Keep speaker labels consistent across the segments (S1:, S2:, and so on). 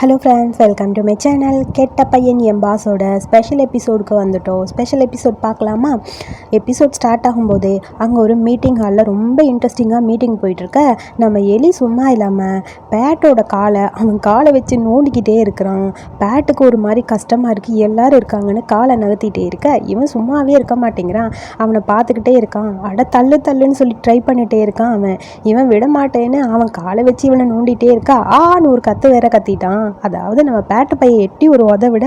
S1: Hello friends welcome to my channel கெட்ட பையன் என் பாஸோட ஸ்பெஷல் எபிசோடுக்கு வந்துட்டோம். ஸ்பெஷல் எபிசோட் பார்க்கலாமா? எபிசோட் ஸ்டார்ட் ஆகும்போது அங்கே ஒரு மீட்டிங் ஹாலில் ரொம்ப இன்ட்ரெஸ்டிங்காக மீட்டிங் போயிட்டுருக்க. நம்ம எலி சும்மா இல்லாமல் பேட்டோட காலை அவன் காலை வச்சு நோண்டிக்கிட்டே இருக்கிறான். பேட்டுக்கு ஒரு மாதிரி கஷ்டமாக இருக்குது எல்லோரும் இருக்காங்கன்னு காலை நகர்த்திட்டே இருக்க. இவன் சும்மாவே இருக்க மாட்டேங்கிறான். அவனை பார்த்துக்கிட்டே இருக்கான். அட தள்ளு தள்ளுன்னு சொல்லி ட்ரை பண்ணிகிட்டே இருக்கான் அவன். இவன் விட மாட்டேன்னு அவன் காலை வச்சு இவனை நோண்டிகிட்டே இருக்கா. ஆன்னு ஒரு கத்து வேற கத்திட்டான். அதாவது நம்ம பேட்டு பையை எட்டி ஒரு உத விட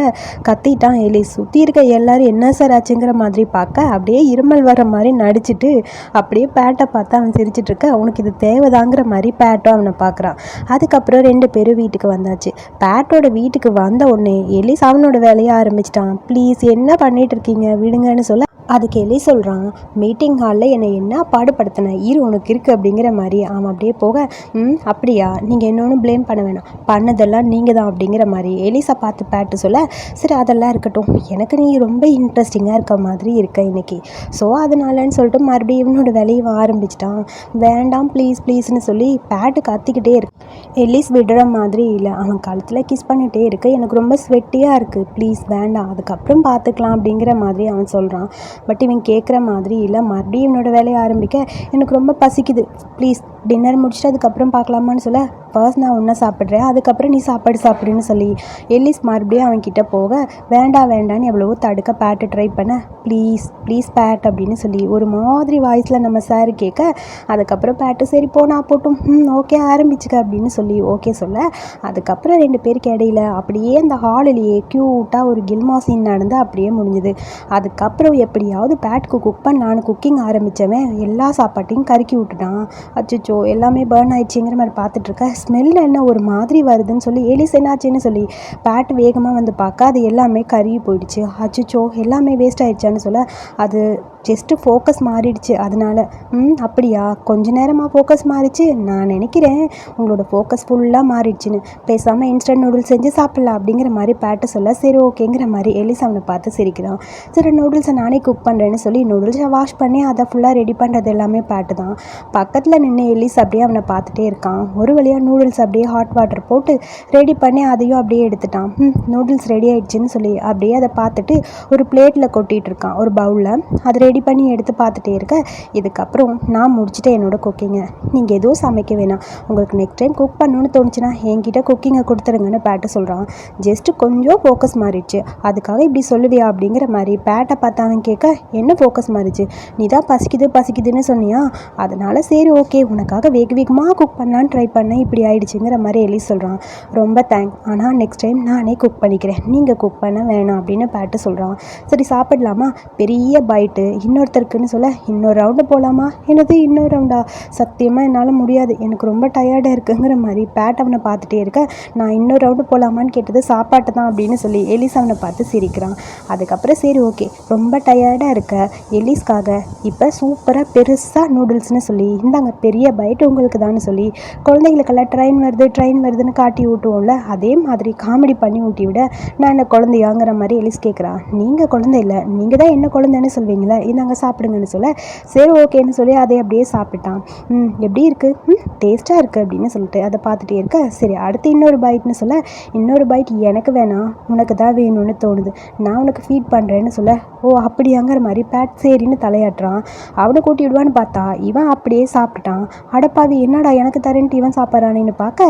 S1: கத்திட்டான் எலி சுற்றி இருக்க எல்லாரும் என்ன சார் ஆச்சுங்கிற மாதிரி பார்க்க அப்படியே இருமல் வர மாதிரி நடிச்சுட்டு அப்படியே பேட்டை பார்த்து அவன் சிரிச்சிட்டு இருக்க அவனுக்கு இது தேவைதாங்கிற மாதிரி பேட்டும் அவனை பார்க்குறான். அதுக்கப்புறம் ரெண்டு பேரும் வீட்டுக்கு வந்தாச்சு. பேட்டோட வீட்டுக்கு வந்த உடனே எலிஸ் அவனோட வேலையை ஆரம்பிச்சிட்டான். ப்ளீஸ் என்ன பண்ணிட்டு இருக்கீங்க விடுங்கன்னு சொல்ல. அதுக்கு எலி சொல்கிறான் மீட்டிங் ஹாலில் என்னை என்ன பாடுபடுத்தின? ஈர் உனக்கு இருக்குது அப்படிங்கிற மாதிரி. அவன் அப்படியே போக ம் அப்படியா? நீங்கள் இன்னொன்று ப்ளேம் பண்ண வேணாம். பண்ணதெல்லாம் நீங்கள் தான் அப்படிங்கிற மாதிரி எலிசா பார்த்து பேட்டு சொல்ல சரி அதெல்லாம் இருக்கட்டும். எனக்கு நீ ரொம்ப இன்ட்ரெஸ்டிங்காக இருக்க மாதிரி இருக்க இன்றைக்கி ஸோ அதனாலன்னு சொல்லிட்டு மறுபடியும் இவனோட வேலையை ஆரம்பிச்சிட்டான். வேண்டாம் ப்ளீஸ் ப்ளீஸ்னு சொல்லி பேட்டு கத்திக்கிட்டே இருக்கு. எலிஸ் விடுற மாதிரி இல்லை. அவன் கழுத்தில் கிஸ் பண்ணிகிட்டே இருக்கு. எனக்கு ரொம்ப ஸ்வெட்டியாக இருக்குது ப்ளீஸ் வேண்டாம். அதுக்கப்புறம் பார்த்துக்கலாம் அப்படிங்கிற மாதிரி அவன் சொல்கிறான் பட் இவன் கேட்குற மாதிரி இல்லை. மறுபடியும் இவனோட வேலையை ஆரம்பிக்க எனக்கு ரொம்ப பசிக்குது. ப்ளீஸ் டின்னர் முடிச்சுட்டு அதுக்கப்புறம் பார்க்கலாமான்னு சொல்ல ஃபர்ஸ்ட் நான் ஒன்றா சாப்பிட்றேன். அதுக்கப்புறம் நீ சாப்பாடு அப்படின்னு சொல்லி எல்லிஸ் மறுபடியும் அவன்கிட்ட போக வேண்டாம் வேண்டான்னு எவ்வளவோ தடுக்க பேட்டு ட்ரை பண்ண ப்ளீஸ் ப்ளீஸ் பேட் அப்படின்னு சொல்லி ஒரு மாதிரி வாய்ஸில் நம்ம சார் கேட்க அதுக்கப்புறம் பேட்டு சரி போனா போட்டும் ம் ஓகே ஆரம்பிச்சுக்க அப்படின்னு சொல்லி ஓகே சொல்ல அதுக்கப்புறம் ரெண்டு பேருக்கு இடையில அப்படியே அந்த ஹாலிலேயே க்யூட்டாக ஒரு கில்மா சீன் நடந்து அப்படியே முடிஞ்சுது. அதுக்கப்புறம் எப்படியாவது பேட்டுக்கு குக் பண்ணலான்னு குக்கிங் ஆரம்பித்தவன் எல்லா சாப்பாட்டையும் கருக்கி விட்டுட்டான். அச்சோ எல்லாமே பேர்ன் ஆயிடுச்சுங்கிற மாதிரி பார்த்துட்டு இருக்க ஸ்மெல் என்ன ஒரு மாதிரி வருதுன்னு சொல்லி எலிஸ் என்னாச்சுன்னு சொல்லி பேட் வேகமாக வந்து பார்க்க அது எல்லாமே கருகி போயிடுச்சு. அச்சோ எல்லாமே வேஸ்ட் ஆயிடுச்சான்னு சொல்ல அது ஜஸ்ட்டு ஃபோக்கஸ் மாறிடுச்சு. அதனால் ம் அப்படியா? கொஞ்ச நேரமாக ஃபோக்கஸ் மாறிச்சு? நான் நினைக்கிறேன் உங்களோட ஃபோக்கஸ் ஃபுல்லாக மாறிடுச்சுன்னு. பேசாமல் இன்ஸ்டன்ட் நூடுல்ஸ் செஞ்சு சாப்பிட்லாம் அப்படிங்கிற மாதிரி பேட்டு சொல்ல சரி ஓகேங்கிற மாதிரி எலிஸ் அவனை பார்த்து சிரிக்கிறான். சரி நூடுல்ஸை நானே குக் பண்ணுறேன்னு சொல்லி நூடுல்ஸை வாஷ் பண்ணி அதை ஃபுல்லாக ரெடி பண்ணுறது எல்லாமே பேட்டு தான். பக்கத்தில் நின்று எலிஸ் அப்படியே அவனை பார்த்துட்டே இருக்கான். ஒரு வழியாக நூடுல்ஸ் அப்படியே ஹாட் வாட்டர் போட்டு ரெடி பண்ணி அதையும் அப்படியே எடுத்துட்டான். ம் நூடுல்ஸ் ரெடி ஆயிடுச்சுன்னு சொல்லி அப்படியே அதை பார்த்துட்டு ஒரு பிளேட்டில் கொட்டிகிட்டு இருக்கான் ஒரு பவுலில் அதை ரெடி பண்ணி எடுத்து பார்த்துட்டே இருக்க. இதுக்கப்புறம் நான் முடிச்சுட்டு என்னோட குக்கிங்கை நீங்கள் எதுவும் சமைக்க வேணாம். உங்களுக்கு நெக்ஸ்ட் டைம் குக் பண்ணணும்னு தோணுச்சுன்னா என்கிட்ட குக்கிங்கை கொடுத்துருங்கன்னு பேட்டை சொல்கிறான் ஜஸ்ட்டு கொஞ்சம் ஃபோக்கஸ் மாறிடுச்சு. அதுக்காக இப்படி சொல்லுவியா அப்படிங்கிற மாதிரி பேட்டை பார்த்து அவன் கேட்க என்ன ஃபோக்கஸ் மாறிச்சு? நீ தான் பசிக்குது பசிக்குதுன்னு சொன்னியா? அதனால் சரி ஓகே உனக்காக வேக வேகமாக குக் பண்ணலான்னு ட்ரை பண்ணேன். இப்படி ஆயிடுச்சுங்கிற மாதிரி எலி சொல்கிறான் ரொம்ப தேங்க் ஆனால் நெக்ஸ்ட் டைம் நானே குக் பண்ணிக்கிறேன். நீங்கள் குக் பண்ண வேணாம் அப்படின்னு பேட்டு சொல்கிறான் சரி சாப்பிடலாமா? பெரிய பைட்டு இன்னொருத்தருக்குன்னு சொல்ல இன்னொரு ரவுண்டு போகலாமா என்னது இன்னொரு ரவுண்டா சத்தியமாக என்னால் முடியாது. எனக்கு ரொம்ப டயர்டாக இருக்குங்கிற மாதிரி பேட் அவனை பார்த்துட்டே இருக்க நான் இன்னொரு ரவுண்டு போகலாமான்னு கேட்டது சாப்பாட்டு தான் அப்படின்னு சொல்லி எலிஸ் அவனை பார்த்து சிரிக்கிறான். அதுக்கப்புறம் சரி ஓகே. ரொம்ப டயர்டாக இருக்க எலிஸ்க்காக இப்போ சூப்பராக பெருசாக நூடுல்ஸ்னு சொல்லி இந்தாங்க பெரிய பைட் உங்களுக்கு தான் சொல்லி குழந்தைகளுக்கெல்லாம் ட்ரெயின் வருது ட்ரெயின் வருதுன்னு காட்டி ஊட்டுவோம்ல அதே மாதிரி காமெடி பண்ணி ஊட்டி விட நான் என்ன குழந்தையாங்கிற மாதிரி எலிஸ் கேட்குறான் நீங்கள் குழந்தை இல்லை நீங்கள் தான் என்ன குழந்தைன்னு சொல்வீங்களா? இந்தாங்க சாப்பிடுங்கன்னு சொல்ல சரி ஓகேன்னு சொல்லி அதை அப்படியே சாப்பிட்டான். ம் எப்படி இருக்குது ம் டேஸ்ட்டாக இருக்குது அப்படின்னு சொல்லிட்டு அதை பார்த்துட்டே இருக்க. சரி அடுத்து இன்னொரு பைட்னு சொல்ல இன்னொரு பைட் எனக்கு வேணாம் உனக்கு தான் வேணும்னு தோணுது. நான் உனக்கு ஃபீட் பண்ணுறேன்னு சொல்ல ஓ அப்படியாங்கிற மாதிரி பேட் சரின்னு தலையாட்டுறான். அவனை கூட்டி விடுவான்னு பார்த்தா இவன் அப்படியே சாப்பிட்டுட்டான். அடப்பாவி என்னடா எனக்கு தரேன்ட்டு இவன் சாப்பிட்றானேன்னு பார்க்க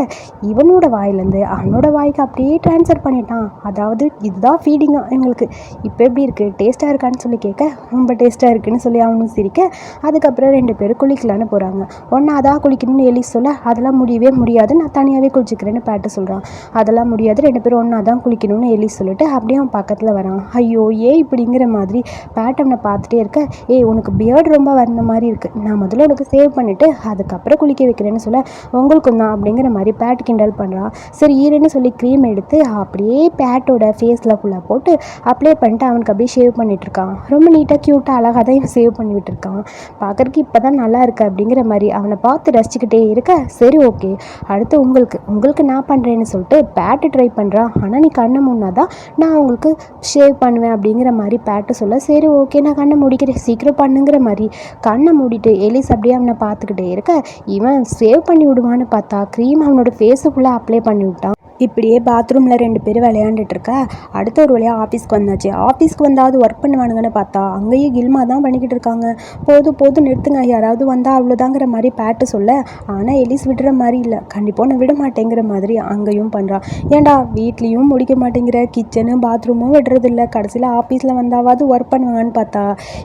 S1: இவனோட வாயிலேருந்து அவனோட வாய்க்கு அப்படியே ட்ரான்ஸ்ஃபர் பண்ணிட்டான். அதாவது இதுதான் ஃபீடிங்காக எங்களுக்கு. இப்போ எப்படி இருக்குது டேஸ்ட்டாக இருக்கான்னு சொல்லி கேட்க ரொம்ப டேஸ்ட்டாக இருக்குன்னு சொல்லி அவனும் சிரிக்க அதுக்கப்புறம் ரெண்டு பேரும் குளிக்கலான்னு போகிறாங்க ஒன்றா அதான் குளிக்கணும்னு எலி சொல்ல அதெல்லாம் முடியவே முடியாது நான் தனியாகவே குளிச்சுக்கிறேன்னு பேட்டு சொல்கிறான் அதெல்லாம் முடியாது ரெண்டு பேரும் ஒன்றா தான் குளிக்கணும்னு எலி சொல்லிட்டு அப்படியே அவன் பக்கத்தில் வரான். ஐயோ ஏ இப்படிங்கிற மாதிரி பேட் அவனை பார்த்துட்டே இருக்க ஏய் உனக்கு பியர்டு ரொம்ப வந்த மாதிரி இருக்குது நான் முதல்ல உனக்கு சேவ் பண்ணிவிட்டு அதுக்கப்புறம் குளிக்க வைக்கிறேன்னு சொல்ல உங்களுக்கும் தான் அப்படிங்கிற மாதிரி பேட் கிண்டல் பண்ணுறான் சரி ஈரன்னு சொல்லி க்ரீம் எடுத்து அப்படியே பேட்டோட ஃபேஸில் ஃபுல்லாக போட்டு அப்ளை பண்ணிட்டு அவனுக்கு அப்படியே ஷேவ் பண்ணிகிட்ருக்கான் இருக்கான். ரொம்ப நீட்டாக க்யூட்டாக அழகாக தான் இவன் சேவ் பண்ணி விட்டுருக்கான் பார்க்குறக்கு இப்போ தான் நல்லா இருக்கு அப்படிங்கிற மாதிரி அவனை பார்த்து ரசிச்சுக்கிட்டே இருக்க சரி ஓகே அடுத்து உங்களுக்கு உங்களுக்கு நான் பண்ணுறேன்னு சொல்லிட்டு பேட்டு ட்ரை பண்ணுறான் ஆனால் நீ கண்ணை முன்னா தான் நான் உங்களுக்கு ஷேவ் பண்ணுவேன் அப்படிங்கிற மாதிரி பேட்டு சொல்ல சரி ஓகே நான் கண்ணை முடிக்கிறேன். சீக்கிரம் பண்ணுங்கிற மாதிரி கண்ணை மூடிட்டு எலிஸ் அப்படியே அவனை பார்த்துக்கிட்டே இருக்க. இவன் சேவ் பண்ணி விடுவான்னு பார்த்தா க்ரீம் அவனோட ஃபேஸு ஃபுல்லாக அப்ளை பண்ணி விட்டான். இப்படியே பாத்ரூமில் ரெண்டு பேரும் விளையாண்டுட்டு இருக்க? அடுத்த ஒரு வழியாக ஆஃபீஸ்க்கு வந்தாச்சு. ஆஃபீஸ்க்கு வந்தாவது ஒர்க் பண்ணுவானுங்கன்னு பார்த்தா அங்கேயும் கில்மா தான் பண்ணிக்கிட்டு இருக்காங்க. போதும் போதும் நிறுத்துங்க யாராவது வந்தால் அவ்வளோதாங்கிற மாதிரி பேட்டு சொல்ல ஆனால் எலிஸ் விடுற மாதிரி இல்லை. கண்டிப்பாக நான் விட மாட்டேங்கிற மாதிரி அங்கேயும் பண்ணுறான் ஏன்டா வீட்லேயும் முடிக்க மாட்டேங்கிற கிச்சனு பாத்ரூமும் விடுறதில்ல கடைசியில் ஆஃபீஸில் வந்தாவது ஒர்க் பண்ணுவாங்கன்னு பார்த்தா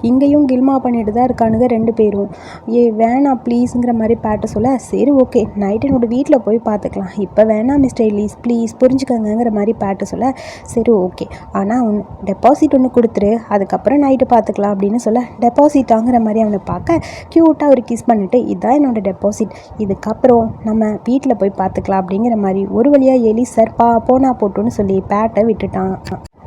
S1: இங்கேயும் கில்மா பண்ணிட்டு தான் இருக்கானுங்க ரெண்டு பேரும். ஏ வேணாம் ப்ளீஸுங்கிற மாதிரி பேட்டை சொல்ல சரி ஓகே நைட் என்னோடய வீட்டில் போய் பார்த்துக்கலாம். இப்போ வேணாம் மிஸ்டர் எலிஸ் ப்ளீஸ் புரிஞ்சுக்கங்கங்கிற மாதிரி பேட்டு சொல்ல சரி ஓகே. ஆனால் அவன் டெபாசிட் ஒன்று கொடுத்துரு அதுக்கப்புறம் நைட்டு பார்த்துக்கலாம் அப்படின்னு சொல்ல டெபாசிட்டாங்கிற மாதிரி அவனை பார்க்க க்யூட்டாக ஒரு கிஸ் பண்ணிவிட்டு இதான் என்னோட டெபாசிட் இதுக்கப்புறம் நம்ம வீட்டில் போய் பார்த்துக்கலாம் அப்படிங்கிற மாதிரி ஒரு வழியாக எலி சார் பா போனா போட்டுன்னு சொல்லி பேட்டை விட்டுட்டான்.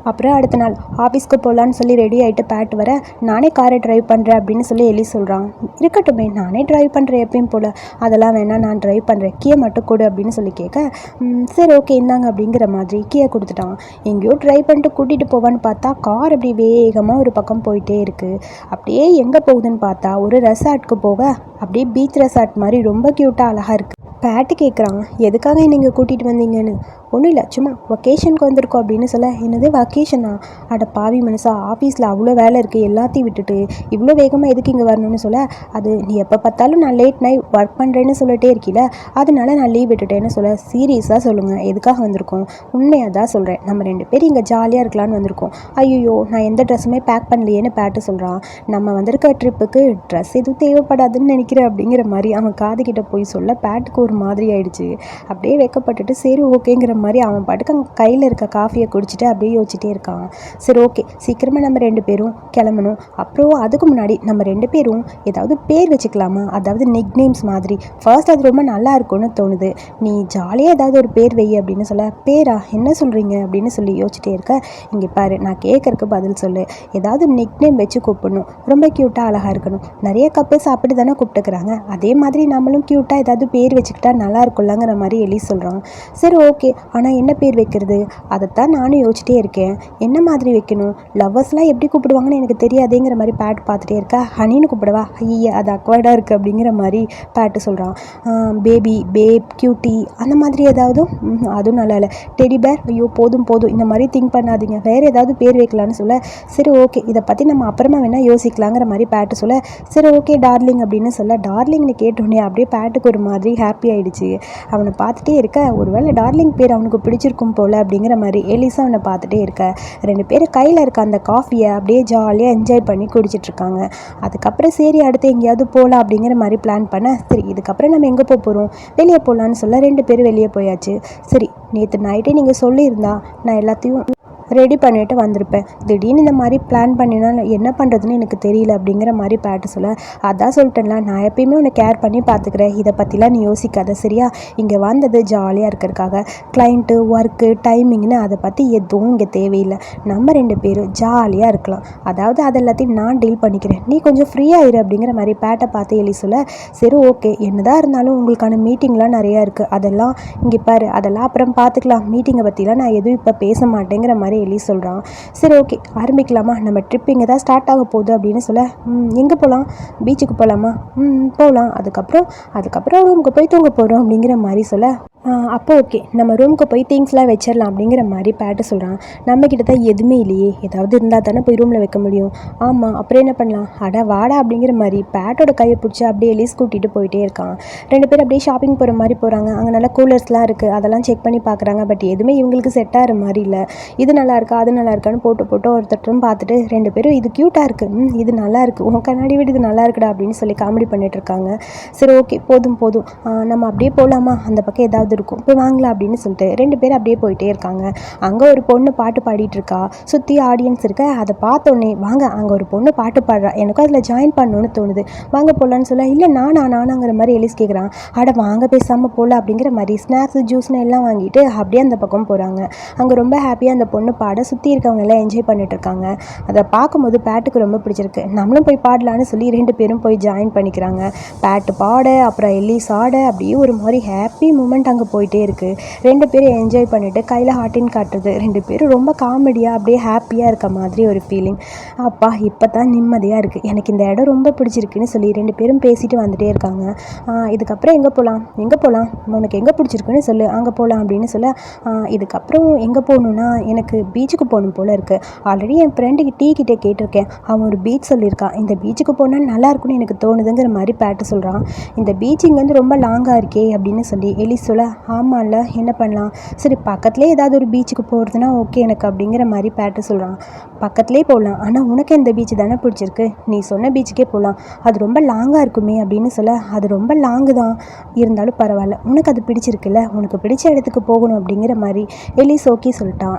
S1: அப்புறம் அடுத்த நாள் ஆஃபீஸ்க்கு போகலான்னு சொல்லி ரெடி ஆகிட்டு பேட் வர நானே காரை டிரைவ் பண்ணுறேன் அப்படின்னு சொல்லி எலி சொல்கிறான் இருக்கட்டுமே நானே டிரைவ் பண்ணுறேன் எப்பயும் போல். அதெல்லாம் வேணாம் நான் டிரைவ் பண்ணுறேன் கீயை மட்டும் கொடு அப்படின்னு சொல்லி கேட்க "ம், சரி ஓகே இந்தாங்க அப்படிங்கிற மாதிரி கீயை கொடுத்துட்டான் எங்கேயோ ட்ரைவ் பண்ணிட்டு கூட்டிகிட்டு போவான்னு பார்த்தா கார் அப்படி வேகமாக ஒரு பக்கம் போயிட்டே இருக்குது அப்படியே எங்கே போகுதுன்னு பார்த்தா ஒரு ரெசார்ட்க்கு போக அப்படியே பீச் ரெசார்ட் மாதிரி ரொம்ப க்யூட்டாக அழகாக இருக்குது பேட்டு கேட்குறான் எதுக்காக நீங்கள் கூட்டிகிட்டு வந்தீங்கன்னு? ஒன்றும் இல்லை. சும்மா ஒகேஷனுக்கு வந்திருக்கோம் அப்படின்னு சொல்ல என்னது வக்கேஷனா அட பாவி மனுஷா ஆஃபீஸில் அவ்வளோ வேலை இருக்குது எல்லாத்தையும் விட்டுட்டு இவ்வளோ வேகமாக எதுக்கு இங்கே வரணும்னு சொல்ல அது நீ எப்போ பார்த்தாலும் நான் லேட் நைட் ஒர்க் பண்ணுறேன்னு சொல்லிட்டே இருக்கில்ல அதனால நான் லீவ் விட்டுட்டேன்னு சொல்ல சீரியஸாக சொல்லுங்கள் எதுக்காக வந்திருக்கோம்? உண்மையாக தான் சொல்கிறேன் நம்ம ரெண்டு பேரும் இங்கே ஜாலியாக இருக்கலாம்னு வந்திருக்கோம். ஐயோ நான் எந்த ட்ரெஸ்ஸுமே பேக் பண்ணலையேன்னு பேட்டு சொல்கிறான் நம்ம வந்திருக்க ட்ரிப்புக்கு ட்ரெஸ் எதுவும் தேவைப்படாதுன்னு நினைக்கிறேன் அப்படிங்கிற மாதிரி அவன் காதுகிட்ட போய் சொல்ல பேட்டுக்கு ஒரு மாதிரி ஆயிடுச்சு. அப்படியே வெக்கப்பட்டுட்டு சரி ஓகேங்கிற மாதிரி அவன் பாட்டுக்கு அங்கே கையில் இருக்க காஃபியை குடிச்சிட்டு அப்படியே யோசிச்சிட்டே இருக்கான். சரி ஓகே சீக்கிரமாக நம்ம ரெண்டு பேரும் கிளம்பணும். அப்புறம் அதுக்கு முன்னாடி நம்ம ரெண்டு பேரும் ஏதாவது பேர் வச்சுக்கலாமா? அதாவது நிக் நேம்ஸ் மாதிரி. ஃபர்ஸ்ட் அது ரொம்ப நல்லா இருக்கும்னு தோணுது. நீ ஜாலியாக ஏதாவது ஒரு பேர் வை அப்படின்னு சொல்ல பேரா என்ன சொல்கிறீங்க அப்படின்னு சொல்லி யோசிச்சிட்டே இருக்க. இங்கே பாரு நான் கேட்குறக்கு பதில் சொல்லு. ஏதாவது நிக் நேம் வச்சு கூப்பிடணும். ரொம்ப க்யூட்டாக அழகாக இருக்கணும். நிறைய கப்பல்ஸ் அப்படி தானே கூப்பிட்டுக்கிறாங்க. அதே மாதிரி நம்மளும் க்யூட்டாக ஏதாவது பேர் வச்சுக்கலாம். சாப்பிட்டா நல்லா இருக்கும்லங்கிற மாதிரி எலி சொல்கிறான் சரி ஓகே. ஆனால் என்ன பேர் வைக்கிறது? அதைத்தான் நானும் யோசிச்சிட்டே இருக்கேன். என்ன மாதிரி வைக்கணும்? லவ்வர்ஸ்லாம் எப்படி கூப்பிடுவாங்கன்னு எனக்கு தெரியாதேங்கிற மாதிரி பேட் பார்த்துட்டே இருக்கா? ஹனின்னு கூப்பிடவா? ஐயா அது அக்வர்டாக இருக்குது அப்படிங்கிற மாதிரி பேட்டு சொல்கிறான் பேபி பேப் கியூட்டி அந்த மாதிரி ஏதாவது? அதுவும் நல்லா இல்லை. டெடி பேர் ஐயோ போதும் போதும். இந்த மாதிரி திங்க் பண்ணாதீங்க. வேறு ஏதாவது பேர் வைக்கலான்னு சொல்ல. சரி ஓகே. இதை பற்றி நம்ம அப்புறமா வேணால் யோசிக்கலாங்கிற மாதிரி பேட்டு சொல்ல. சரி ஓகே டார்லிங் அப்படின்னு சொல்ல. டார்லிங்னு கேட்டோடனே அப்படியே பேட்டுக்கு ஒரு மாதிரி ஹாப்பி ஆயிடுச்சு. அவனை பார்த்துட்டே இருக்க ஒருவேளை டார்லிங் பேர் அவனுக்கு பிடிச்சிருக்கும் போல் அப்படிங்கிற மாதிரி எலிசா அவனை பார்த்துட்டே இருக்க. ரெண்டு பேரும் கையில் இருக்க அந்த காஃபியை அப்படியே ஜாலியாக என்ஜாய் பண்ணி குடிச்சிட்டு இருக்காங்க. அதுக்கப்புறம் சரி அடுத்து எங்கேயாவது போகலாம் அப்படிங்கிற மாதிரி பிளான் பண்ண சரி இதுக்கப்புறம் நம்ம எங்கே போக போகிறோம் வெளியே போகலான்னு சொல்ல ரெண்டு பேரும் வெளியே போயாச்சு. சரி நேற்று நைட்டே நீங்கள் சொல்லியிருந்தா நான் எல்லாத்தையும் ரெடி பண்ணிட்டு வந்திருப்பேன். திடீர்னு இந்த மாதிரி பிளான் பண்ணினா என்ன பண்ணுறதுன்னு எனக்கு தெரியல அப்படிங்கிற மாதிரி பேட்டு சொல்ல. அதான் சொல்லிட்டேன்ல நான் எப்பயுமே உன்னை கேர் பண்ணி பார்த்துக்கிறேன். இதை பற்றிலாம் நீ யோசிக்காத சரியா? இங்கே வந்தது ஜாலியாக இருக்கிறதுக்காக. கிளைண்ட்டு ஒர்க்கு டைமிங்னு அதை பற்றி எதுவும் இங்கே தேவையில்லை. நம்ம ரெண்டு பேரும் ஜாலியாக இருக்கலாம். அதாவது அது எல்லாத்தையும் நான் டீல் பண்ணிக்கிறேன். நீ கொஞ்சம் ஃப்ரீயாக இரு அப்படிங்கிற மாதிரி பேட்டை பார்த்து எழுதி சொல்ல சரி ஓகே என்னதான் இருந்தாலும் உங்களுக்கான மீட்டிங்லாம் நிறையா இருக்குது அதெல்லாம் இங்கே பாரு. அதெல்லாம் அப்புறம் பார்த்துக்கலாம். மீட்டிங்கை பற்றிலாம் நான் எதுவும் இப்போ பேச மாட்டேங்கிற மாதிரி எலி சொல்கிறான் சரி ஓகே ஆரம்பிக்கலாமா? நம்ம ட்ரிப் இங்கே தான் ஸ்டார்ட் ஆக போகுது அப்படின்னு சொல்ல எங்கே போகலாம் பீச்சுக்கு போகலாமா ம் போகலாம் அதுக்கப்புறம் அதுக்கப்புறம் ரூமுக்கு போய் தூங்க போகிறோம் அப்படிங்கிற மாதிரி சொல்ல அப்போ ஓகே நம்ம ரூமுக்கு போய் திங்ஸ்லாம் வச்சிடலாம் அப்படிங்கிற மாதிரி பேட்டு சொல்கிறான் நம்மக்கிட்ட தான் எதுவுமே இல்லையே. ஏதாவது இருந்தால் தானே போய் ரூமில் வைக்க முடியும். ஆமாம் அப்புறம் என்ன பண்ணலாம்? அட வாடா அப்படிங்கிற மாதிரி பேட்டோட கையை பிடிச்சி அப்படியே எலிஸ் கூட்டிகிட்டு போயிட்டே இருக்கான். ரெண்டு பேரும் அப்படியே ஷாப்பிங் போகிற மாதிரி போகிறாங்க அங்கே நல்லா கூலர்ஸ்லாம் இருக்குது அதெல்லாம் செக் பண்ணி பார்க்குறாங்க. பட் எதுவுமே இவங்களுக்கு செட் ஆகிற மாதிரி இல்லை. இது நல்லா இருக்கா? அது நல்லா இருக்கான்னு போட்டு போட்டு ஒருத்தரும் பார்த்துட்டு ரெண்டு பேரும் இது க்யூட்டாக இருக்குது ம் இது நல்லா இருக்குது உன் கண்ணாடி விட இது நல்லா இருக்குடா அப்படின்னு சொல்லி காமெடி பண்ணிட்டு இருக்காங்க. சரி ஓகே போதும் போதும். நம்ம அப்படியே போகலாமா அந்த பக்கம் ஏதாவது இருக்கும் போய் வாங்கலாம் அப்படின்னு சொல்லிட்டு ரெண்டு பேரும் அப்படியே போயிட்டே இருக்காங்க. அங்கே ஒரு பொண்ணு பாட்டு பாடிட்டு இருக்கா சுற்றி ஆடியன்ஸ் இருக்க. அதை பார்த்தோன்னே வாங்க அங்கே ஒரு பொண்ணு பாட்டு பாடுறா. எனக்கும் அதில் ஜாயின் பண்ணணும்னு தோணுது. வாங்க போகலான்னு சொல்ல இல்லை நானா நானாங்கிற மாதிரி எலிஸ் கேட்குறான் அட வாங்க பேசாமல் போகலாம் அப்படிங்கிற மாதிரி ஸ்நாக்ஸ் ஜூஸ்னு எல்லாம் வாங்கிட்டு அப்படியே அந்த பக்கம் போகிறாங்க அங்கே ரொம்ப ஹாப்பியாக அந்த பொண்ணு பாட சுற்றி இருக்கவங்க எல்லாம் என்ஜாய் பண்ணிட்டு இருக்காங்க. அதை பார்க்கும்போது பேட்டுக்கு ரொம்ப பிடிச்சிருக்கு. நம்மளும் போய் பாடலான்னு சொல்லி ரெண்டு பேரும் போய் ஜாயின் பண்ணிக்கிறாங்க. பேட்டு பாட அப்புறம் எலிஸ் ஆட அப்படியே ஒரு மாதிரி ஹாப்பி மூமெண்ட் அங்கே அங்கே போயிட்டே இருக்குது ரெண்டு பேரும் என்ஜாய் பண்ணிவிட்டு கையில் ஹாட்டின் காட்டுறது. ரெண்டு பேரும் ரொம்ப காமெடியாக அப்படியே ஹாப்பியாக இருக்க மாதிரி ஒரு ஃபீலிங் அப்பா இப்போ தான் நிம்மதியாக இருக்குது எனக்கு இந்த இடம் ரொம்ப பிடிச்சிருக்குன்னு சொல்லி ரெண்டு பேரும் பேசிட்டு வந்துட்டே இருக்காங்க. இதுக்கப்புறம் எங்கே போகலாம் எங்கே போகலாம் உனக்கு எங்கே பிடிச்சிருக்குன்னு சொல்லு. அங்கே போகலாம் அப்படின்னு சொல்ல இதுக்கப்புறம் எங்கே போகணுன்னா எனக்கு பீச்சுக்கு போகணும் போல் இருக்குது ஆல்ரெடி என் ஃப்ரெண்டுக்கு டீ கிட்டே கேட்டிருக்கேன். அவன் ஒரு பீச் சொல்லியிருக்கான் இந்த பீச்சுக்கு போனால் நல்லா இருக்கும்னு எனக்கு தோணுதுங்கிற மாதிரி பேட்டு சொல்கிறான் இந்த பீச் இங்கேருந்து ரொம்ப லாங்காக இருக்கே அப்படின்னு சொல்லி எலி சொல்ல ஆமாம்ல என்ன பண்ணலாம்? சரி பக்கத்துலேயே ஏதாவது ஒரு பீச்சுக்கு போகிறதுனா ஓகே எனக்கு அப்படிங்கிற மாதிரி பேட்டு சொல்கிறான் பக்கத்துலேயே போகலாம் ஆனால் உனக்கு இந்த பீச்சு தானே பிடிச்சிருக்கு? நீ சொன்ன பீச்சுக்கே போகலாம் அது ரொம்ப லாங்காக இருக்குமே அப்படின்னு சொல்ல அது ரொம்ப லாங்கு தான். இருந்தாலும் பரவாயில்ல. உனக்கு அது பிடிச்சிருக்குல்ல? உனக்கு பிடிச்ச இடத்துக்கு போகணும் அப்படிங்கிற மாதிரி எலிஸ் ஓகே சொல்லிட்டான்.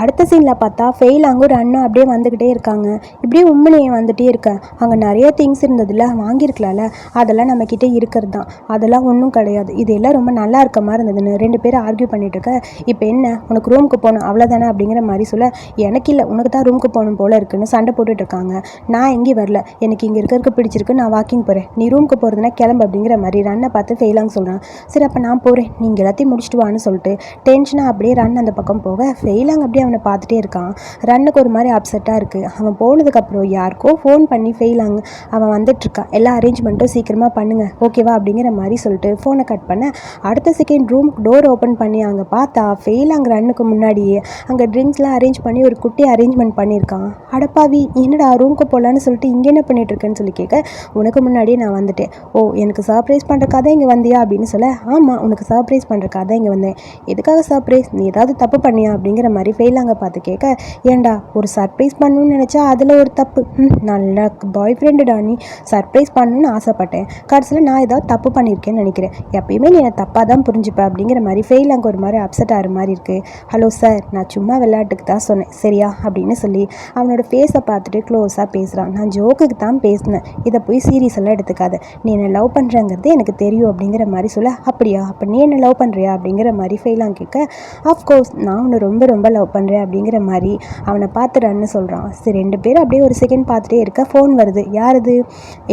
S1: அடுத்த சீனில் பார்த்தா ஃபெயில் ரன்னும் அப்படியே வந்துக்கிட்டே இருக்காங்க. இப்படியே உண்மையை வந்துட்டே இருக்கேன் அங்கே நிறைய திங்ஸ் இருந்ததுல வாங்கியிருக்கலாம்ல. அதெல்லாம் நம்மக்கிட்ட இருக்கிறது தான் அதெல்லாம் ஒன்றும் கிடையாது. இதெல்லாம் ரொம்ப நல்லா இருக்க மாதிரி இருந்ததுன்னு ரெண்டு பேரும் ஆர்கியூ பண்ணிட்டு இருக்க. இப்போ என்ன? உனக்கு ரூமுக்கு போகணும் அவ்வளோதானே அப்படிங்கிற மாதிரி சொல்ல எனக்கு இல்லை உனக்கு தான் ரூமுக்கு போகணும் போல இருக்குன்னு சண்டை போட்டுட்டு இருக்காங்க. நான் எங்கேயும் வரல. எனக்கு இங்கே இருக்கிறதுக்கு பிடிச்சிருக்கு நான் வாக்கிங் போகிறேன் நீ ரூமுக்கு போகிறதுனா கிளம்பு அப்படிங்கிற மாதிரி ரன்னை பார்த்து ஃபெயிலாங்க சொல்கிறான் சரி அப்போ நான் போகிறேன் நீங்கள் எல்லாத்தையும் முடிச்சுட்டு வான்னு சொல்லிட்டு டென்ஷனாக அப்படியே ரன் அந்த பக்கம் போக ஃபெயிலாங்க அப்படியே அவனை பார்த்துட்டே இருக்கான்? ரன்னுக்கு ஒரு மாதிரி அப்செட்டாக இருக்குது அவன் போனதுக்கப்புறம் யாருக்கோ ஃபோன் பண்ணி ஃபெயிலாங்க அவன் வந்துட்டுருக்கான் எல்லா அரேஞ்ச்மெண்ட்டும் சீக்கிரமாக பண்ணுங்கள் ஓகேவா அப்படிங்கிற மாதிரி சொல்லிட்டு ஃபோனை கட் பண்ண அடுத்த செகண்ட் ரூம் டோர் ஓப்பன் பண்ணி அங்கே பார்த்தா ஃபெயில் அங்கே ரன்னுக்கு முன்னாடியே. அங்கே ட்ரிங்க்ஸ்லாம் அரேஞ்ச் பண்ணி ஒரு குட்டி அரேஞ்ச்மெண்ட் பண்ணியிருக்கான். அடப்பாவி என்னடா ரூமுக்கு போகலான்னு சொல்லிட்டு இங்கே என்ன பண்ணிட்டுருக்கேன்னு சொல்லி கேட்க உனக்கு முன்னாடியே நான் வந்துட்டேன். ஓ எனக்கு சர்ப்ரைஸ் பண்ணுறக்காக தான் இங்கே வந்தியா? அப்படின்னு சொல்ல ஆமாம் உனக்கு சர்ப்ரைஸ் பண்ணுறக்காக தான் இங்கே வந்தேன். எதுக்காக சர்ப்ரைஸ் நீ ஏதாவது தப்பு பண்ணியா? அப்படிங்கிற மாதிரி ஃபெயிலாங்க பார்த்து கேட்க ஏண்டா ஒரு சர்ப்ரைஸ் பண்ணணும்னு நினச்சா அதில் ஒரு தப்பு. ம், நல்ல பாய் ஃப்ரெண்டுடா நீ. சர்ப்ரைஸ் பண்ணணும்னு ஆசைப்பட்டேன். கடைசியில் நான் ஏதாவது தப்பு பண்ணியிருக்கேன்னு நினைக்கிறேன். எப்பயுமே நீ என்னை தப்பாக தான் புரிஞ்சுப்ப. அப்படிங்கிற மாதிரி ஃபெயில் அங்கே ஒரு மாதிரி அப்செட் ஆகிற மாதிரி இருக்குது ஹலோ சார் நான் சும்மா விளையாட்டுக்கு தான் சொன்னேன். சரியா? அப்படின்னு சொல்லி அவனோட ஃபேஸை பார்த்துட்டு க்ளோஸாக பேசுகிறான் நான் ஜோக்குக்கு தான் பேசினேன். இதை போய் சீரியஸ் எல்லாம் எடுத்துக்காத. நீ என்னை லவ் பண்ணுறங்கிறது எனக்கு தெரியும். அப்படிங்கிற மாதிரி சொல்ல. அப்படியா? அப்போ நீ என்னை லவ் பண்ணுறியா அப்படிங்கிற மாதிரி ஃபெயிலாக கேட்க ஆஃப்கோர்ஸ் நான் உன்னை ரொம்ப ரொம்ப லவ் பண்ணுறேன் அப்படிங்கிற மாதிரி அவனை பார்த்துடான்னு சொல்கிறான் சரி ரெண்டு பேரும் அப்படியே ஒரு செகண்ட் பார்த்துட்டே இருக்க ஃபோன் வருது. யார் இது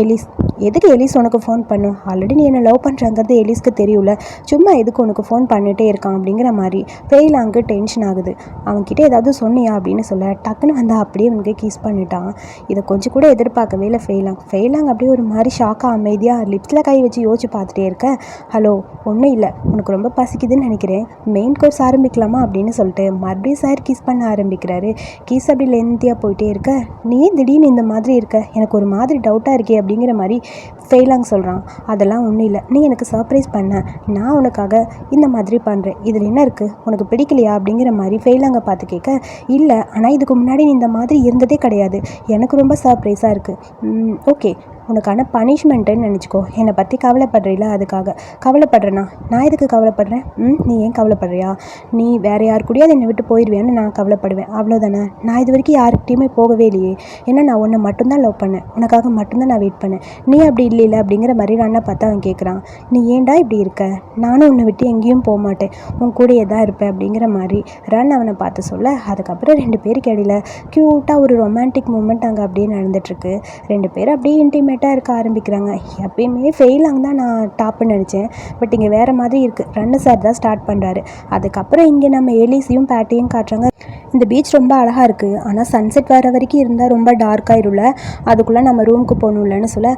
S1: எலிஸ். எதுக்கு எலிஸ் உனக்கு ஃபோன் பண்ணும்? ஆல்ரெடி நீ என்ன லவ் பண்ணுறங்கிறது எலிஸ்க்கு தெரியல சும்மா எதுக்கு உனக்கு ஃபோன் பண்ணிகிட்டே இருக்கான் அப்படிங்கிற மாதிரி ஃபெயிலாங்கு டென்ஷன் ஆகுது. அவன்கிட்ட ஏதாவது சொன்னியா அப்படின்னு சொல்ல டக்குன்னு வந்து அப்படியே அவனுக்கு கிஸ் பண்ணிட்டான். இதை கொஞ்சம் கூட எதிர்பார்க்கவே இல்லை ஃபெயிலாங் ஃபெயிலாங் அப்படியே ஒரு மாதிரி ஷாக்காக அமைதியாக லிப்ஸில் கை வச்சு யோசிச்சு பார்த்துட்டே இருக்க. ஹலோ ஒன்றும் இல்லை. உனக்கு ரொம்ப பசிக்குதுன்னு நினைக்கிறேன். மெயின் கோர்ஸ் ஆரம்பிக்கலாமா? அப்படின்னு சொல்லிட்டு மறுபடியும் சார் கிஸ் பண்ண ஆரம்பிக்கிறாரு. கிஸ் அப்படி லென்த்தியாக போயிட்டே இருக்க. நீ ஏன் திடீர்னு இந்த மாதிரி இருக்க? எனக்கு ஒரு மாதிரி டவுட்டாக இருக்கே அப்படிங்கிற மாதிரி ஃபெயிலாங் சொல்கிறான் அதெல்லாம் ஒன்றும் இல்லை. நீ எனக்கு சர்ப்ரைஸ் பண்ண. நான் உனக்காக இந்த மாதிரி பண்ணுறேன் இதில் என்ன இருக்குது உனக்கு பிடிக்கலையா? அப்படிங்கிற மாதிரி ஃபெயிலாங்க பார்த்து கேட்க இல்லை. ஆனால் இதுக்கு முன்னாடி நீ இந்த மாதிரி இருந்ததே கிடையாது. எனக்கு ரொம்ப சர்ப்ரைஸாக இருக்குது ஓகே. உனக்கான பனிஷ்மெண்ட்டுன்னு நினச்சிக்கோ. என்னை பற்றி கவலைப்படுறீல அதுக்காக. கவலைப்படுறேனா? நான் எதுக்கு கவலைப்படுறேன்? ம் நீ ஏன் கவலைப்படுறியா? நீ வேறு யார் கூடயாவது என்னை விட்டு போயிடுவியான்னு நான் கவலைப்படுவேன். அவ்வளோதானே நான் இது வரைக்கும் யாருக்கிட்டையுமே போகவே இல்லையே. ஏன்னா நான் உன்னை மட்டும்தான் லவ் பண்ணேன். உனக்காக மட்டும்தான் நான் வெயிட் பண்ணேன். நீ அப்படி இல்லை அப்படிங்கிற மாதிரி ரன்னை பார்த்து அவன் கேட்குறான் நீ ஏன்டா இப்படி இருக்க? நானும் உன்னை விட்டு எங்கேயும் போக மாட்டேன். உன் கூடயே தான் இருப்பேன் அப்படிங்கிற மாதிரி. ரன் அவனை பார்த்து சொல்ல அதுக்கப்புறம் ரெண்டு பேருக்கு இடையில க்யூட்டாக ஒரு ரொமான்டிக் மூமெண்ட் அங்கே அப்படியே நடந்துட்டுருக்கு. ரெண்டு பேரும் அப்படியே இன்டிமேட் இன்டிமேட்டாக இருக்க ஆரம்பிக்கிறாங்க. எப்பயுமே ஃபெயிலாங்க தான் நான் டாப்னு நினச்சேன். பட் இங்கே வேறு மாதிரி இருக்குது ரன்னு சார் தான் ஸ்டார்ட் பண்ணுறாரு அதுக்கப்புறம் இங்கே நம்ம எலிஸையும் பேட்டையும் காட்டுறாங்க. இந்த பீச் ரொம்ப அழகாக இருக்குது ஆனால் சன்செட் வர வரைக்கும் இருந்தால் ரொம்ப டார்க்காயிரும்ல அதுக்குள்ளே நம்ம ரூமுக்கு போகணும்லன்னு சொல்ல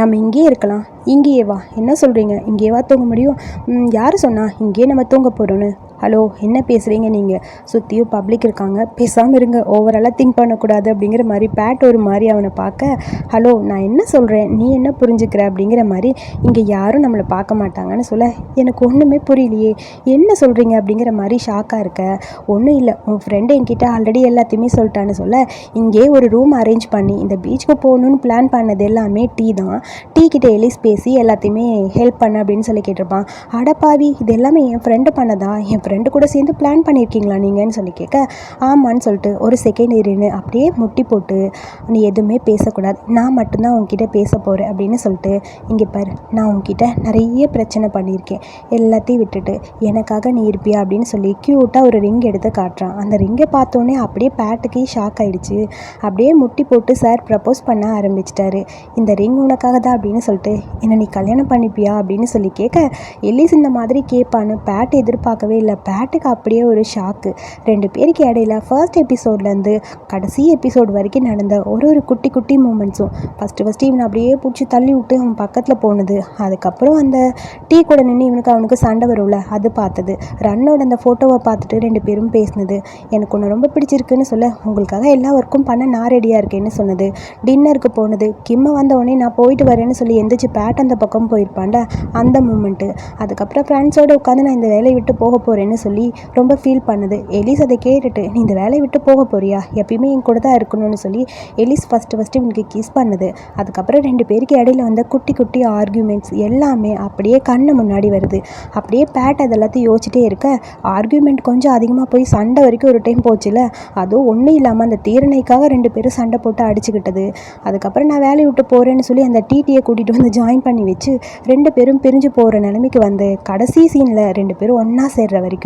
S1: நம்ம இங்கேயே இருக்கலாம். இங்கேயே வா. என்ன சொல்கிறீங்க இங்கேயே வா தூங்க முடியும்? யார் சொன்னால் இங்கேயே நம்ம தூங்க போகிறோன்னு ஹலோ என்ன பேசுகிறீங்க நீங்கள் சுற்றியும் பப்ளிக் இருக்காங்க. பேசாமல் இருங்க. ஓவராலாக திங்க் பண்ணக்கூடாது அப்படிங்கிற மாதிரி பேட் ஒரு மாதிரி அவனை பார்க்க ஹலோ நான் என்ன சொல்கிறேன் நீ என்ன புரிஞ்சுக்கிற? அப்படிங்கிற மாதிரி இங்கே யாரும் நம்மளை பார்க்க மாட்டாங்கன்னு சொல்ல எனக்கு ஒன்றுமே புரியலையே. என்ன சொல்கிறீங்க அப்படிங்கிற மாதிரி ஷாக்காக இருக்க ஒன்றும் இல்லை. உன் ஃப்ரெண்டு என்கிட்ட ஆல்ரெடி எல்லாத்தையுமே சொல்லிட்டான்னு சொல்ல இங்கே ஒரு ரூம் அரேஞ்ச் பண்ணி இந்த பீச்சுக்கு போகணுன்னு பிளான் பண்ணது எல்லாமே டீ தான். டீ கிட்ட எலிஸ் பேசி எல்லாத்தையுமே ஹெல்ப் பண்ண அப்படின்னு சொல்லி கேட்டிருப்பான். அடப்பாவி இது எல்லாமே என் ஃப்ரெண்டு பண்ணதா? என் ஃப்ரெண்டு கூட சேர்ந்து பிளான் பண்ணியிருக்கீங்களா நீங்கன்னு சொல்லி கேட்க ஆமான்னு சொல்லிட்டு ஒரு செகண்ட் இருன்னு அப்படியே முட்டி போட்டு நீ எதுவுமே பேசக்கூடாது நான் மட்டும்தான் உங்ககிட்ட பேச போகிறேன் அப்படின்னு சொல்லிட்டு இங்கே பாரு நான் உங்ககிட்ட நிறைய பிரச்சனை பண்ணியிருக்கேன். எல்லாத்தையும் விட்டுட்டு எனக்காக நீ இருப்பியா அப்படின்னு சொல்லி க்யூட்டாக ஒரு ரிங் எடுத்து காட்டுறான். அந்த ரிங்கை பார்த்தோன்னே அப்படியே பேட்டுக்கே ஷாக் ஆகிடுச்சு அப்படியே முட்டி போட்டு சார் ப்ரப்போஸ் பண்ண ஆரம்பிச்சிட்டாரு. இந்த ரிங் உனக்காக தான் அப்படின்னு சொல்லிட்டு என்னை நீ கல்யாணம் பண்ணிப்பியா? அப்படின்னு சொல்லி கேட்க எல்லிஸ் இந்த மாதிரி கேட்பான்னு பேட் எதிர்பார்க்கவே இல்லை பேட்டுக்கு அப்படியே ஒரு ஷாக்கு ரெண்டு பேருக்கு இடையில ஃபர்ஸ்ட் எபிசோட்லேருந்து கடைசி எபிசோட் வரைக்கும் நடந்த ஒரு ஒரு குட்டி குட்டி மூமெண்ட்ஸும் ஃபஸ்ட்டு ஃபஸ்ட்டு இவனை அப்படியே பிடிச்சி தள்ளி விட்டு அவன் பக்கத்தில் போனது. அதுக்கப்புறம் அந்த டீ கூட நின்று இவனுக்கு அவனுக்கு சண்டை வரும்ல அது பார்த்தது. ரன்னோட அந்த ஃபோட்டோவை பார்த்துட்டு ரெண்டு பேரும் பேசினது. எனக்கு ஒன்று ரொம்ப பிடிச்சிருக்குன்னு சொல்ல உங்களுக்காக எல்லா ஒர்க்கும் பண்ண நான் ரெடியாக இருக்கேன்னு சொன்னது. டின்னருக்கு போனது. கிம்ம வந்த உடனே நான் போயிட்டு வரேன்னு சொல்லி எந்திரிச்சு பேட் அந்த பக்கம் போயிருப்பான்ல அந்த மூமெண்ட்டு அதுக்கப்புறம் ஃப்ரெண்ட்ஸோடு உட்காந்து நான் இந்த வேலையை விட்டு போக போகிறேன்னு சொல்லி ரொம்ப ஃபீல் பண்ணுது. எலிஸ் அதை கேட்டுட்டு நீ இந்த வேலையை விட்டு போக போறியா? எப்பயுமே என் கூட தான் இருக்கணும்னு சொல்லி எலிஸ் ஃபஸ்ட்டு ஃபஸ்ட்டு இவனுக்கு கிஸ் பண்ணுது. அதுக்கப்புறம் ரெண்டு பேருக்கு இடையில வந்த குட்டி குட்டி ஆர்கியூமெண்ட்ஸ் எல்லாமே அப்படியே கண்ணு முன்னாடி வருது. அப்படியே பேட் அதெல்லாத்தையும் யோசிச்சுட்டே இருக்க. ஆர்கியூமெண்ட் கொஞ்சம் அதிகமாக போய் சண்டை வரைக்கும் ஒரு டைம் போச்சுல? அதுவும் ஒன்றும் இல்லாமல் அந்த தீரணைக்காக ரெண்டு பேரும் சண்டை போட்டு அடிச்சுக்கிட்டது. அதுக்கப்புறம் நான் வேலையை விட்டு போகிறேன்னு சொல்லி அந்த டிடியை கூட்டிகிட்டு வந்து ஜாயின் பண்ணி வச்சு ரெண்டு பேரும் பிரிஞ்சு போகிற நிலைமைக்கு வந்து கடைசி சீனில் ரெண்டு பேரும் ஒன்றா சேர்ற வரைக்கும்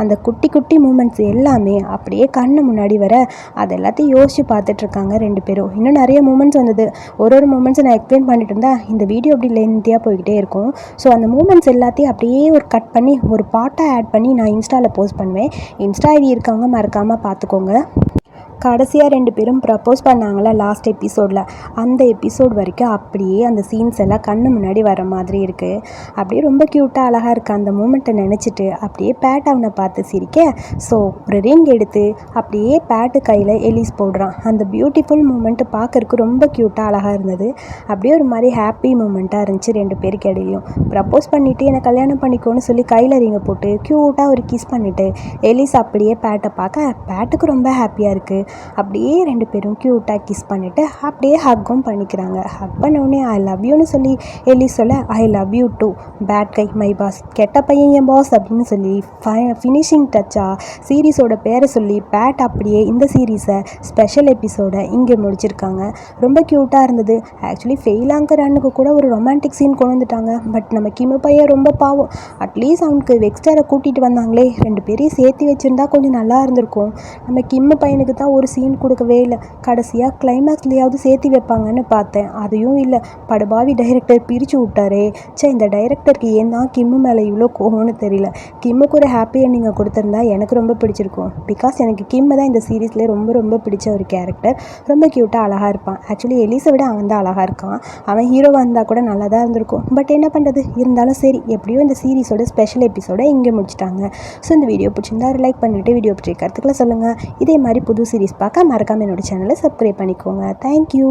S1: அந்த குட்டி குட்டி மூமெண்ட்ஸ் எல்லாமே அப்படியே கண்ணு முன்னாடி வர அது எல்லாத்தையும் யோசித்து பார்த்துட்ருக்காங்க ரெண்டு பேரும். இன்னும் நிறைய மூமெண்ட்ஸ் வந்தது. ஒரு ஒரு மூமெண்ட்ஸை நான் எக்ஸ்பிளைன் பண்ணிட்டு இருந்தா இந்த வீடியோ அப்படி லென்த்தியாக போய்கிட்டே இருக்கும். ஸோ அந்த மூமெண்ட்ஸ் எல்லாத்தையும் அப்படியே ஒரு கட் பண்ணி ஒரு பாட்டாக ஆட் பண்ணி நான் இன்ஸ்டாவில் போஸ்ட் பண்ணுவேன். இன்ஸ்டா ஐடி இருக்கவங்க மறக்காமல் பார்த்துக்கோங்க. கடைசியாக ரெண்டு பேரும் ப்ரப்போஸ் பண்ணாங்களே லாஸ்ட் எபிசோடில் அந்த எபிசோட் வரைக்கும் அப்படியே அந்த சீன்ஸ் எல்லாம் கண்ணு முன்னாடி வர மாதிரி இருக்குது அப்படியே ரொம்ப க்யூட்டாக அழகாக இருக்குது அந்த மூமெண்ட்டை நினச்சிட்டு அப்படியே பேட் அவனை பார்த்து சிரிக்க ஸோ ஒரு ரிங் எடுத்து அப்படியே பேட்டு கையில் எலிஸ் போடுறான். அந்த பியூட்டிஃபுல் மூமெண்ட்டு பார்க்கறக்கு ரொம்ப க்யூட்டாக அழகாக இருந்தது. அப்படியே ஒரு மாதிரி ஹாப்பி மூமெண்ட்டாக இருந்துச்சு ரெண்டு பேருக்கு இடையிலையும். ப்ரப்போஸ் பண்ணிவிட்டு என்னை கல்யாணம் பண்ணிக்கோன்னு சொல்லி கையில் ரிங்கை போட்டு க்யூட்டாக ஒரு கிஸ் பண்ணிவிட்டு எலிஸ் அப்படியே பேட்டை பார்க்க பேட்டுக்கு ரொம்ப ஹாப்பியாக இருக்குது அப்படியே ரெண்டு பேரும் க்யூட்டாக கிஸ் பண்ணிவிட்டு அப்படியே ஹக்கும் பண்ணிக்கிறாங்க. ஹக் பண்ண ஐ லவ் யூன்னு சொல்லி எலி சொல்ல I love you too bad guy my boss கெட்ட பையன் என் பாஸ் அப்படின்னு சொல்லி ஃபினிஷிங் டச்சா சீரீஸோட பேரை சொல்லி பேட் அப்படியே இந்த சீரீஸை ஸ்பெஷல் எபிசோடை இங்கே முடிச்சிருக்காங்க. ரொம்ப க்யூட்டாக இருந்தது. ஆக்சுவலி ஃபெயிலாங்கிற அண்ணுக்கு கூட ஒரு ரொமான்டிக் சீன் கொண்டு வந்துட்டாங்க. பட் நம்ம கிமு பையன் ரொம்ப பாவம். அட்லீஸ்ட் அவனுக்கு வெக்ஸ்டரை கூட்டிகிட்டு வந்தாங்களே. ரெண்டு பேரையும் சேர்த்து வச்சுருந்தா கொஞ்சம் நல்லா இருந்திருக்கும். நம்ம கிம்மு பையனுக்கு தான் ஒரு சீன் கொடுக்கவே இல்லை. கடைசியாக கிளைமேக்ஸ்லேயாவது சேர்த்து வைப்பாங்கன்னு பார்த்தேன். அதையும் இல்லை. படுபாவி டைரக்டர் பிரித்து விட்டாரே. சே இந்த டைரக்டருக்கு ஏன் தான் கிம்மு மேலே இவ்வளோ கோவம்னு தெரியல. கிம்முக்கு ஒரு ஹாப்பி எண்டிங்கை கொடுத்துருந்தா எனக்கு ரொம்ப பிடிச்சிருக்கும். பிகாஸ் எனக்கு கிம்மு தான் இந்த சீரீஸில் ரொம்ப ரொம்ப பிடிச்ச ஒரு கேரக்டர் ரொம்ப க்யூட்டாக அழகாக இருப்பான். ஆக்சுவலி எலிஸை விட அவன் தான் அழகாக இருக்கான். அவன் ஹீரோவாக இருந்தால் கூட நல்லா தான் இருந்திருக்கும். பட் என்ன பண்ணுறது இருந்தாலும் சரி எப்படியோ இந்த சீரீஸோட ஸ்பெஷல் எபிசோடை இங்கே முடிச்சிட்டாங்க. ஸோ இந்த வீடியோ பிடிச்சிருந்தா லைக் பண்ணிவிட்டு வீடியோ பற்றி கருத்துக்களை சொல்லுங்கள் இதே மாதிரி புது சீரீஸ் பார்க்க மறக்காமல் என்னோட சேனலை சப்ஸ்கிரைப் பண்ணிக்கோங்க. தேங்க்யூ